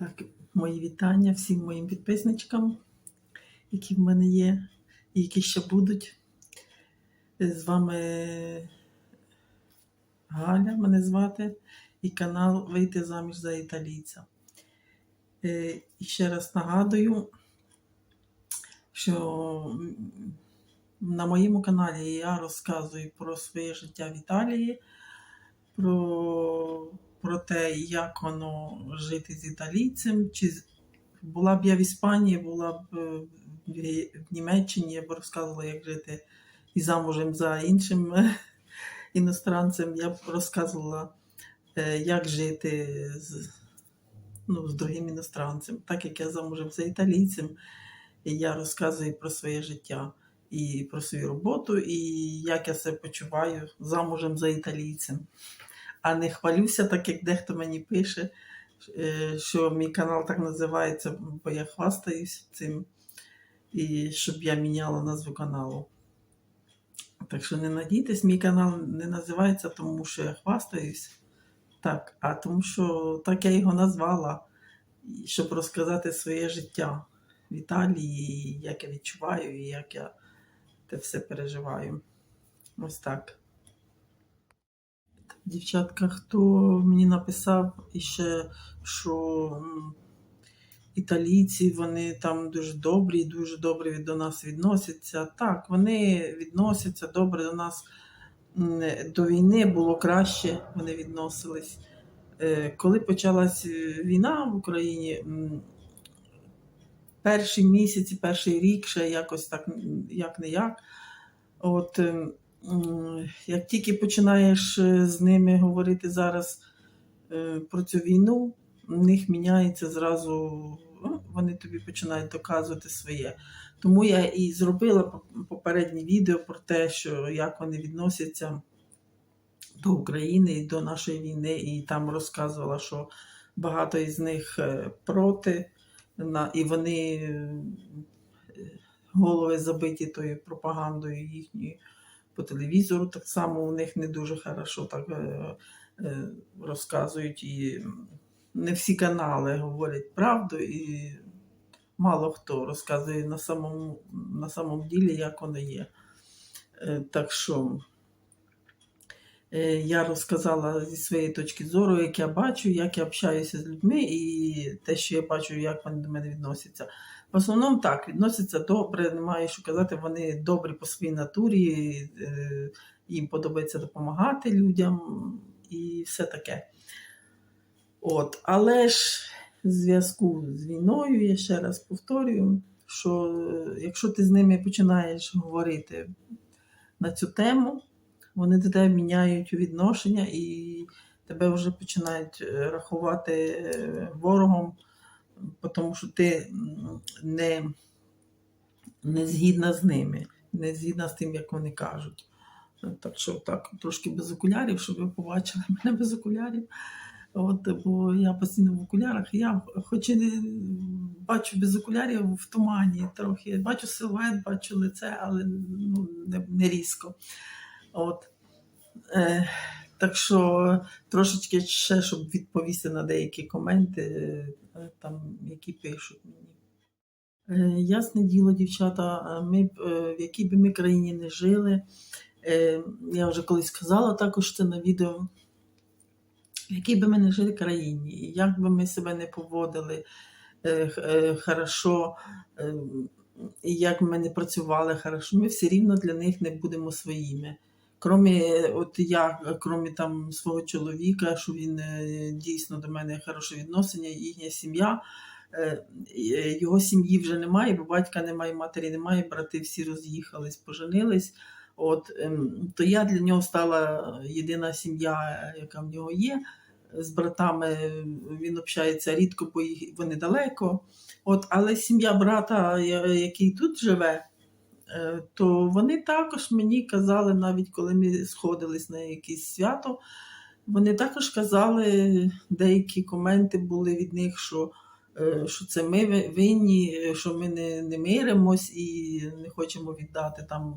Так, мої вітання всім моїм підписничкам, які в мене є, і які ще будуть. З вами Галя, мене звати, і канал Вийти заміж за італійця. Е, І ще раз нагадую, що на моєму каналі я розказую про своє життя в Італії, про, про те, як воно жити з італійцем. Чи була б я в Іспанії, була б е, в Німеччині, я б розказувала, як жити і замужем за іншим е, іностранцем. Я б розказувала, е, як жити з, ну, з другим іностранцем. Так як я замужем за італійцем, я розказую про своє життя і про свою роботу, і як я себе почуваю замужем за італійцем. А не хвалюся, так як дехто мені пише, е, що мій канал так називається, бо я хвастаюсь цим, і щоб я міняла назву каналу. Так що не надійтесь, мій канал не називається тому, що я хвастаюсь. Так, а тому що так я його назвала, щоб розказати своє життя в Італії, як я відчуваю, і як я те все переживаю. Ось так. Дівчатка, хто мені написав іще, що італійці вони там дуже добрі, дуже добре до нас відносяться. Так, вони відносяться добре до нас. До війни було краще, вони відносились. Е, Коли почалась е, війна в Україні, перші місяці, перший рік ще якось так, як не як. От ем, як тільки починаєш е, з ними говорити зараз е, про цю війну, в них міняється зразу, ну, вони тобі починають доказувати своє. Тому я і зробила попереднє відео про те, що як вони відносяться до України і до нашої війни, і там розказувала, що багато із них е, проти, і вони голови забиті тою пропагандою їхньою по телевізору. Так само у них не дуже хорошо так е, е, розказують. І не всі канали говорять правду, і мало хто розказує на самому, на самому ділі, як воно є. Е, Так що я розказала зі своєї точки зору, як я бачу, як я общаюся з людьми, і те, що я бачу, як вони до мене відносяться. В основному так, відносяться добре, немає що казати, вони добрі по своїй натурі, е, їм подобається допомагати людям і все таке. От, але ж в зв'язку з війною, я ще раз повторюю, що е, якщо ти з ними починаєш говорити на цю тему, вони до тебе міняють відношення і тебе вже починають е, рахувати ворогом, тому що ти не, не згідна з ними, не згідна з тим, як вони кажуть. Так що так, трошки без окулярів, щоб ви побачили мене без окулярів. От, бо я постійно в окулярах, я хоч і не бачу без окулярів в тумані трохи. Бачу силует, бачу лице, але ну, не, не різко. От. Е, так що трошечки ще, щоб відповісти на деякі коменти, е, там, які пишуть мені. Е, Ясне діло, дівчата, ми е, в якій би ми країні не жили, я вже колись сказала також це на відео, в якій би ми не жили країні, як би ми себе не поводили хорошо, як ми не працювали хорошо, ми все рівно для них не будемо своїми. Кромі, от я, кромі там свого чоловіка, що він е, дійсно до мене хороше відношення, їхня сім'я. е, е, Його сім'ї вже немає, бо батька немає, матері немає, брати всі роз'їхались, поженились. От, ем, то я для нього стала єдина сім'я, яка в нього є. З братами він общається рідко, бо вони далеко. От, але сім'я брата, який тут живе, то вони також мені казали, навіть коли ми сходились на якесь свято, вони також казали, деякі коменти були від них, що, е, що це ми винні, е, що ми не, не миримось і не хочемо віддати там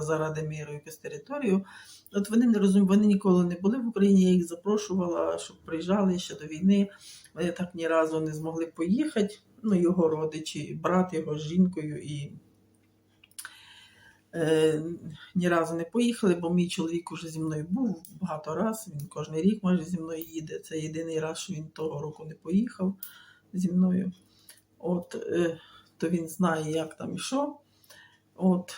заради миру якусь територію. От вони не розуміють, вони ніколи не були в Україні, я їх запрошувала, щоб приїжджали ще до війни. Вони так ні разу не змогли поїхати. Ну, його родичі, брат його з жінкою і е, ні разу не поїхали, бо мій чоловік уже зі мною був багато разів. Він кожен рік майже зі мною їде. Це єдиний раз, що він того року не поїхав зі мною. От, е, то він знає, як там і що. От,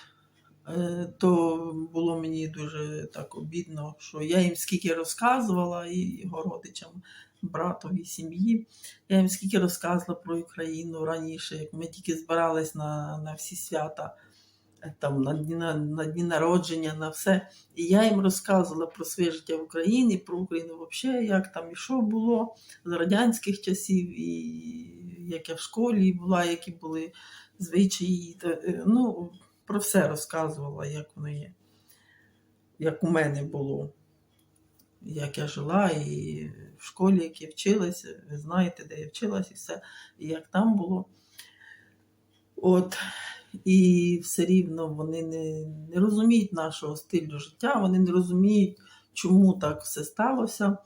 е, то було мені дуже так обідно, що я їм скільки розказувала і його родичам, братові, сім'ї. Я їм скільки розказувала про Україну раніше, як ми тільки збирались на, на всі свята, там, на, дні, на, на дні народження, на все. І я їм розказувала про своє життя в Україні, про Україну взагалі, як там і що було з радянських часів, і як я в школі була, які були звичаї. Е, Ну, про все розказувала, як воно є, як у мене було, як я жила, і в школі, як я вчилася, ви знаєте, де я вчилася, і все, і як там було. От, і все рівно вони не, не розуміють нашого стилю життя, вони не розуміють, чому так все сталося.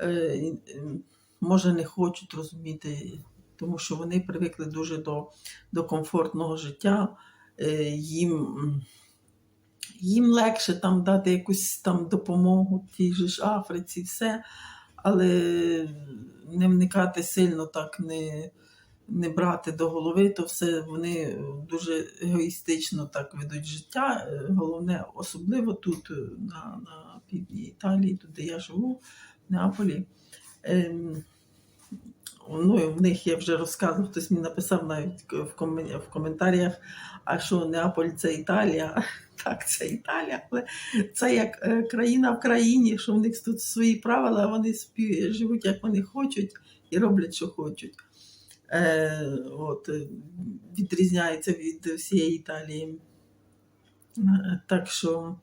Е, може, не хочуть розуміти, тому що вони привикли дуже до, до комфортного життя. Е, їм, їм легше там дати якусь там допомогу тій же ж Африці, все, але не вникати сильно так, не, не брати до голови, то все вони дуже егоїстично так ведуть життя. Е, Головне, особливо тут, е, на, на півдні Італії, тут, де я живу, в Неаполі. Ем, ну, в них я вже розказував, хтось мені написав навіть в, комен- в коментарях, а що Неаполь це Італія. Так, це Італія, але це як е, країна в країні, що в них тут свої правила, вони спі- живуть як вони хочуть і роблять, що хочуть. Е, от, е, відрізняється від всієї Італії. Е, Так що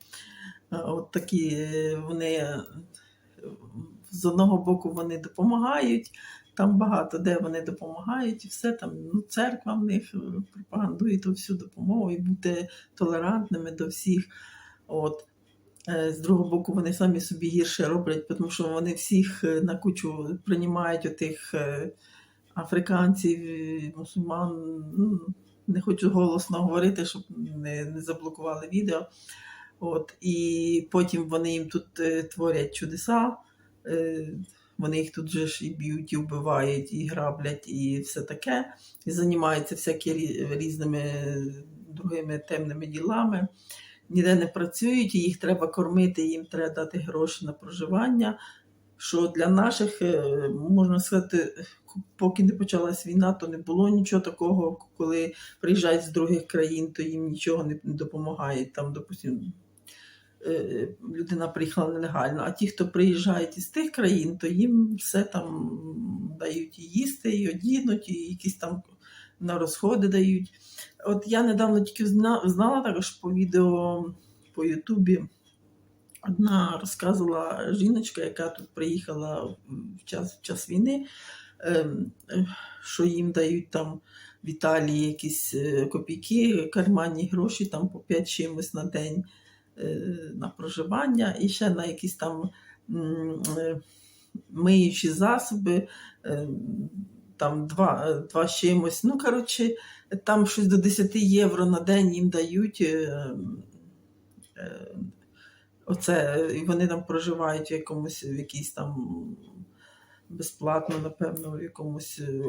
от такі вони з одного боку вони допомагають, там багато де вони допомагають, і все там, ну, церква в них пропагандує ту всю допомогу і бути толерантними до всіх. От. З другого боку, вони самі собі гірше роблять, тому що вони всіх на кучу приймають отих африканців, мусульман. Ну, Не хочу голосно говорити, щоб не, не заблокували відео. От, і потім вони їм тут е, творять чудеса. Е, вони їх тут же ж і б'ють, і вбивають, і граблять, і все таке. І займаються всякі різними другими темними ділами. Ніде не працюють, їх треба кормити, їм треба дати гроші на проживання. Що для наших, е, можна сказати, поки не почалась війна, то не було нічого такого, коли приїжджають з других країн, то їм нічого не допомагає. Там, допустимо, е, людина приїхала нелегально, а ті, хто приїжджають із тих країн, то їм все там дають і їсти, і одінуть, і якісь там на розходи дають. От я недавно тільки зна, знала також по відео по Ютубі. Одна розказувала жіночка, яка тут приїхала в час, в час війни, ем, що їм дають там в Італії якісь е, копійки, карманні гроші, там по 5 чимось на день е, на проживання, і ще на якісь там е, миючі засоби, е, там два, два чимось. Ну, коротше, там щось до 10 євро на день їм дають. Оце, вони там проживають в якомусь в якійсь там безплатно, напевно, в якомусь, е,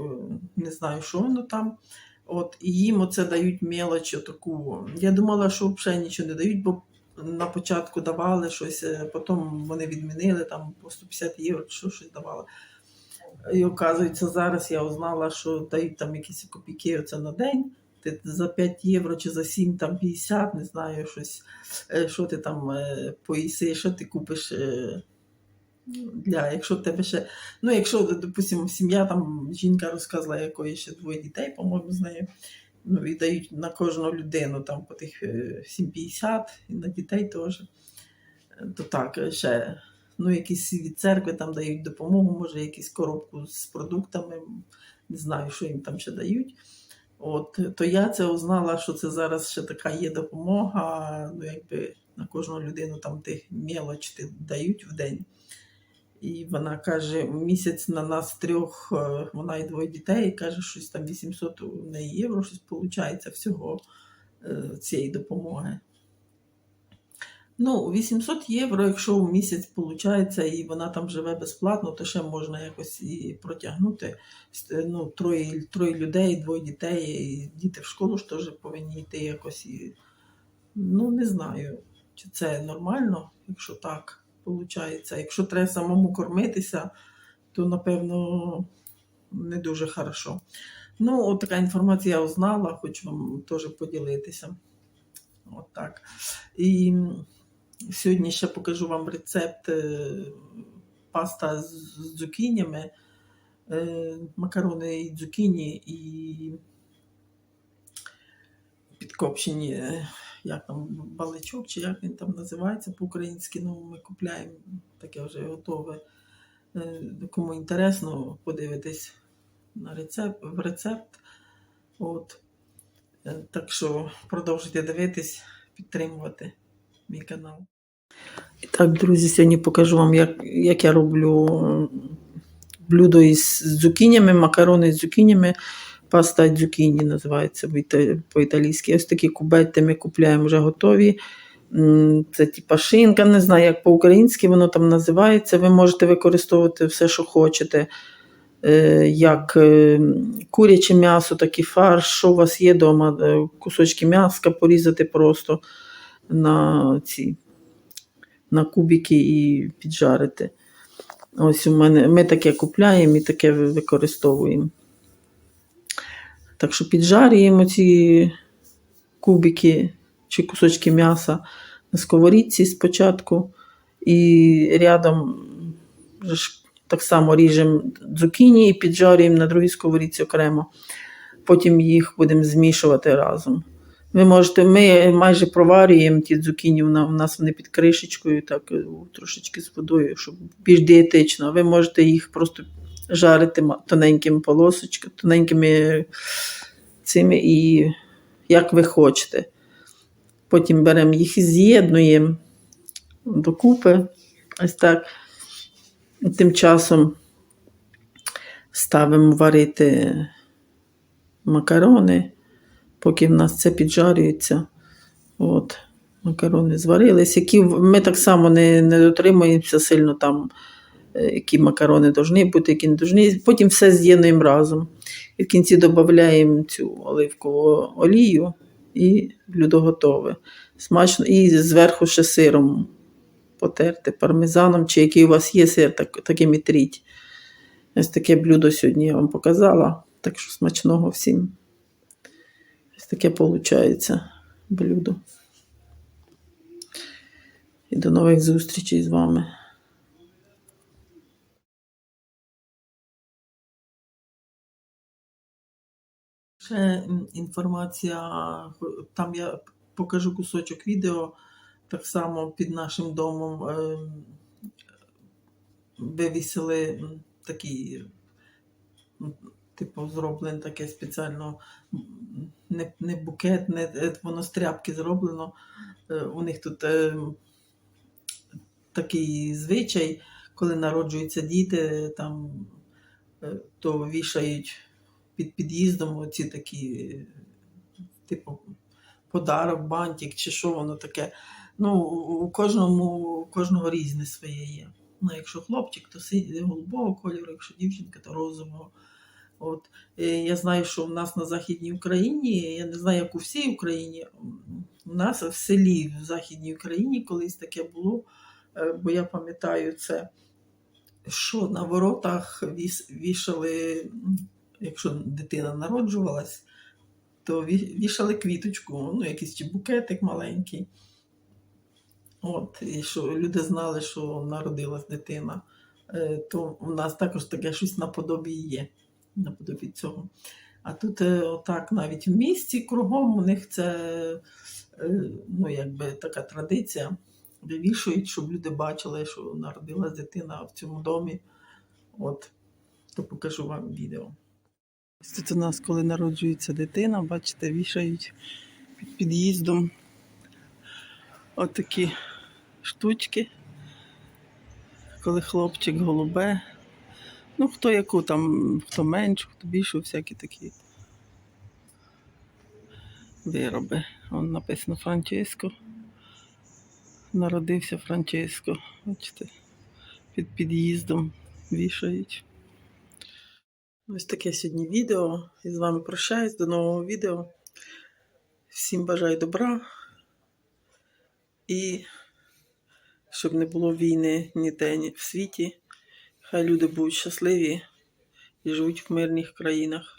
не знаю, що воно там. От, і їм оце дають мелоч таку. Я думала, що взагалі нічого не дають, бо на початку давали щось, е, потім вони відмінили там по 150 євро, що щось давали. І оказується, зараз я узнала, що дають там якісь копійки оце на день. Ти за 5 євро чи за 7, там 50, не знаю, щось, е, що ти там е, поїси, що ти купиш. е, Для, якщо в тебе ще, ну, якщо, допустимо, сім'я, там жінка розказала, якої ще двоє дітей, по-моєму, з нею, ну, і дають на кожну людину там по тих е, 7,50 і на дітей теж. То так, ще, ну, якісь від церкви там дають допомогу, може, якусь коробку з продуктами, не знаю, що їм там ще дають. От, то я це узнала, що це зараз ще така є допомога, ну, якби на кожну людину там тих мелоч дають в день. І вона каже, місяць на нас трьох, е, вона і двоє дітей, і каже, щось там 800 у неї євро, щось виходить всього е, цієї допомоги. Ну, 800 євро, якщо в місяць виходить, і вона там живе безплатно, то ще можна якось і протягнути. Ну, троє, троє людей, двоє дітей, і діти в школу ж теж повинні йти якось. І... Ну, не знаю, чи це нормально, якщо так виходить. Якщо треба самому кормитися, то напевно не дуже хорошо. Ну, от така інформація я узнала, хочу вам теж поділитися. От так. І сьогодні ще покажу вам рецепт е, паста з цукінями, е, макарони і цукіні і підкопчені, е, як там, баличок, чи як він там називається по-українськи. Ну, ми купляємо таке вже готове. Кому інтересно, подивитись на рецепт, в рецепт. От. Так що продовжуйте дивитись, підтримувати мій канал. І так, друзі, сьогодні покажу вам, як, як я роблю блюдо із цукінями, макарони з цукінями. Паста дзюкіні називається по-іта- по-італійськи. Ось такі кубети ми купляємо вже готові. Це типа шинка, не знаю, як по-українськи воно там називається. Ви можете використовувати все, що хочете. Е, Як е, куряче м'ясо, так і фарш. Що у вас є вдома? Кусочки м'яска порізати просто на ці на кубики і піджарити. Ось у мене ми таке купляємо і таке використовуємо. Так що піджарюємо ці кубики чи кусочки м'яса на сковорідці спочатку. І рядом так само ріжемо цукіні і піджарюємо на другій сковорідці окремо. Потім їх будемо змішувати разом. Ви можете, ми майже проварюємо ті цукіні, у нас вони під кришечкою, так е, трошечки з водою, щоб більш дієтично. Ви можете їх просто жарити тоненькими полосочками, тоненькими цими і як ви хочете. Потім беремо їх і з'єднуємо докупи. Ось так. Тим часом ставимо варити макарони, поки в нас це піджарюється. От, макарони зварились, які ми так само не, не дотримуємося сильно там, е, які макарони повинні бути, які не повинні. Потім все з'єднуємо разом. І в кінці додаємо цю оливкову олію і блюдо готове. Смачно. І зверху ще сиром потерти пармезаном, чи який у вас є сир, так, таким і тріть. Ось таке блюдо сьогодні я вам показала. Так що смачного всім. Таке виходить блюдо. І до нових зустрічей з вами. Ще інформація, там я покажу кусочок відео, так само під нашим домом ем, вивісили такий, типу, зроблене таке спеціально не, не букет, не е, воно з тряпки зроблено. Е, У них тут е, такий звичай, коли народжуються діти, там е, то вішають під під'їздом оці такі, типу, подарок, бантик чи що воно таке. Ну, у кожному, у кожного різне своє є. Ну, якщо хлопчик, то голубого кольору, якщо дівчинка, то розового. От. Е, Я знаю, що в нас на Західній Україні, я не знаю, як у всій Україні, у нас в селі в Західній Україні колись таке було, е, бо я пам'ятаю це, що на воротах вішали, якщо дитина народжувалась, то вішали квіточку, ну, якийсь чи букетик маленький. От, і що люди знали, що народилась дитина. Е, То у нас також таке щось наподобі є. Наподобі цього. А тут е, отак навіть в місті кругом у них це е, ну, якби така традиція. Вивішують, щоб люди бачили, що народилась дитина в цьому домі. От, то покажу вам відео. Тут у нас, коли народжується дитина, бачите, вішають під під'їздом отакі штучки. коли хлопчик голубе. Ну, хто яку там, хто меншу, хто більшу, всякі такі вироби. Вон написано Франческо. Народився Франческо. Бачите, під під'їздом вішають. Ось таке сьогодні відео. І з вами прощаюсь. До нового відео. Всім бажаю добра. І щоб не було війни ніде ні в світі. Хай люди будуть щасливі і живуть в мирних країнах.